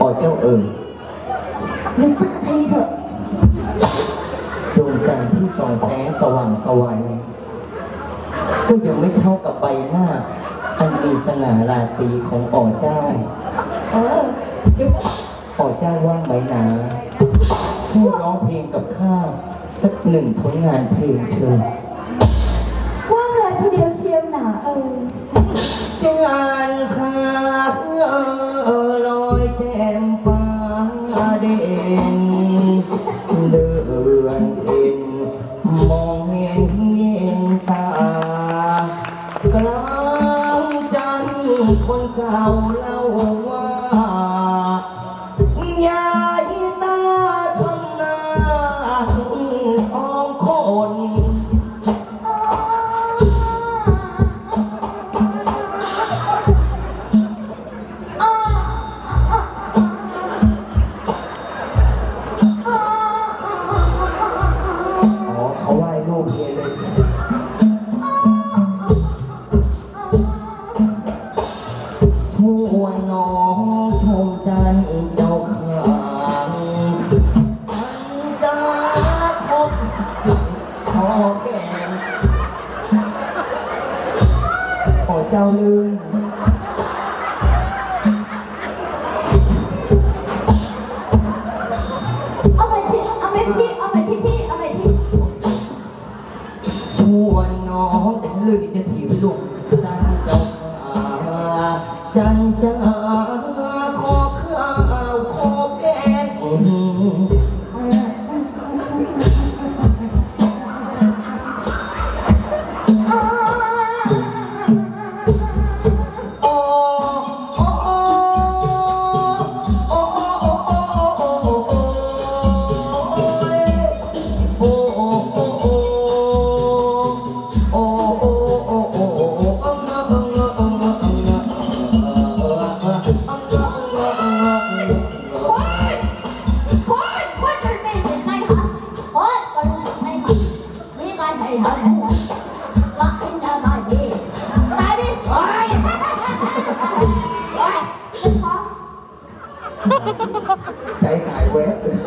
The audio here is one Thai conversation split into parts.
อ๋อเจ้าเอ๋ยมันสักทีเถอะดวงจันทร์ที่ส่องแสงสว่างสวัยก็ยังไม่เท่ากับใบหน้า อันมีสง่าราศีของอ๋อเจ้า เออเดี๋อ๋อเจ้าว่างไหมนาช่วยร้องเพลงกับข้าสักหนึ่งผลงานเพลงเธอ ว่างเลยทีเดียวเชียวหนาเออ เจ้าอ่านข่าว ฟ้าเด่นเดือนเอ็นมองเห็นเย็นตากลางจันทร์คนเก่าเล่าว่าันเจ้าข้างจ้าขอขอแก่ขอเจ้าลืมเอาไปที่เอาไปที่เอาไปที่พี่เอาไปที่ชวนน้องแต่ถ้ลืมนจะถีบลูกจันเจ้าจันเจ้า ยจะท้องใจหายแวบเลย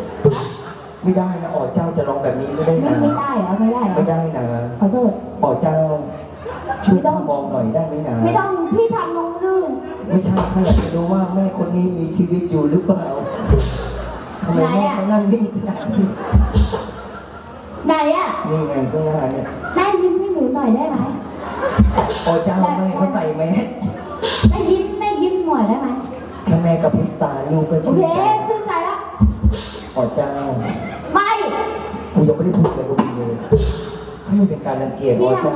ไม่ได้นะอ๋อเจ้าจะร้องแบบนี้ไม่ได้ไม่นะ ไม่ได้เหรอไม่ได้เหรไม่อได้นะขอโทษ อ๋อเจ้า ช่วยข้ามองหน่อยได้ไหมนะ ไม่ต้องพี่ทำลงลื่น ไม่ใช่ข้าอยากจะรู้ว่าแม่คนนี้มีชีวิตอยู่หรือเปล่าทำไมแม่เขานั่งนิ่งขนาดนี้ ไหนอะนี่ไงข้างหน้าเนี่ยแม่ยิ้มให้หนูหน่อยได้ไหมอ๋อเจ้าแม่เขาใส่แมสแม่ยิ้มแม่ยิ้มหน่อยได้ไหมแค่แม่กับพริบตาลูกก็โอชื่นเคใจชื่นใจแล้วอ๋อเจ้าไม่กูยังไม่ได้พูดเลยกับมึงเลยถ้าไม่เป็นการรังเกียจอ๋อเจ้า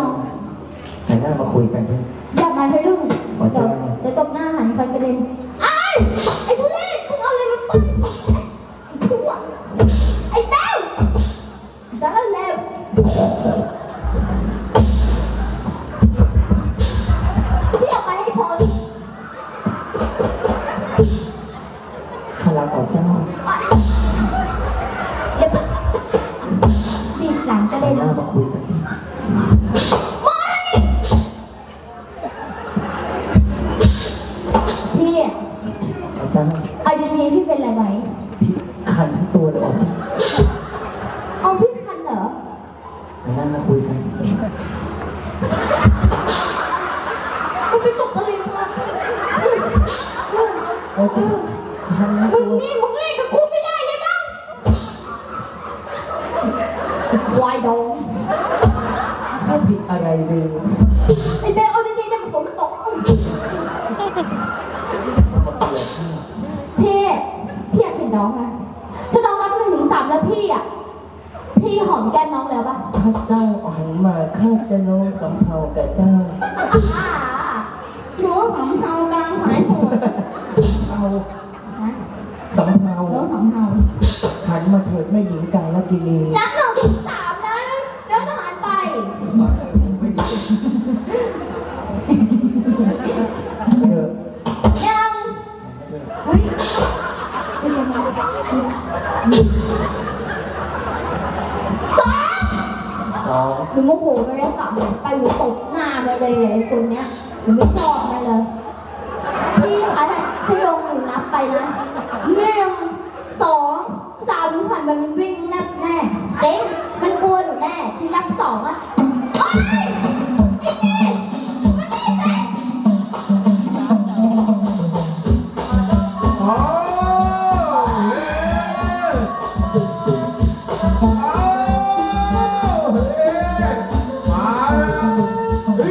หันหน้ามาคุยกันเถอะอย่ามาทะลึ่งอ๋อเดี๋ยวจ้าเดี๋ยวตบหน้า บหลังกระหัเด็นนหน้ามาคุยกันที่พี่อ๋อเจ้าเอาดีๆพี่เป็นอะไรไหมพี่คันทั้งตัวเลยอ๋อเจ้าเอาพี่คันเหรอหันหน้ามาคุยกันมึงไปตกกระลิงมาอ๋อเจ้าคันทั้ง มึ ตั ง ว นี่มึงเล่นกับกูไม่ได้เลยมั้งไอ้ ควายดองข้าผิดอะไรเลยไอ้เบลเอาดีๆเนี่ยมันฝนมันตกอึ้งข้ามาคุยกับข้าพี่พี่อยากเห็นน้องอะถ้าน้องนับหนึ่งถึงสามแล้วพี่อะพี่หอมแก้มน้องแล้วปะข้าเจ้าหันมาข้าจะน้องสำเภากับเจ้าอ่า กาลกินีนับหนึ่งถึงสามนะแล้วจะหันไปฟังไม่ดีเถอะยังเถอะเฮ้ยเป็นยังไงสองสองหนูโมโหไปแล้วกลับไปหนูตบหน้ามาเลยไอ้คนเนี้ยหนูไม่ชอบมันเลยพี่คะถ้าถ้าลงหนูนับไปนะหนึ่งสองสามผ่านมันวิ่งแนบแน่เอ๊ะมันกลัวหนูแน่ที่รักสอง อะ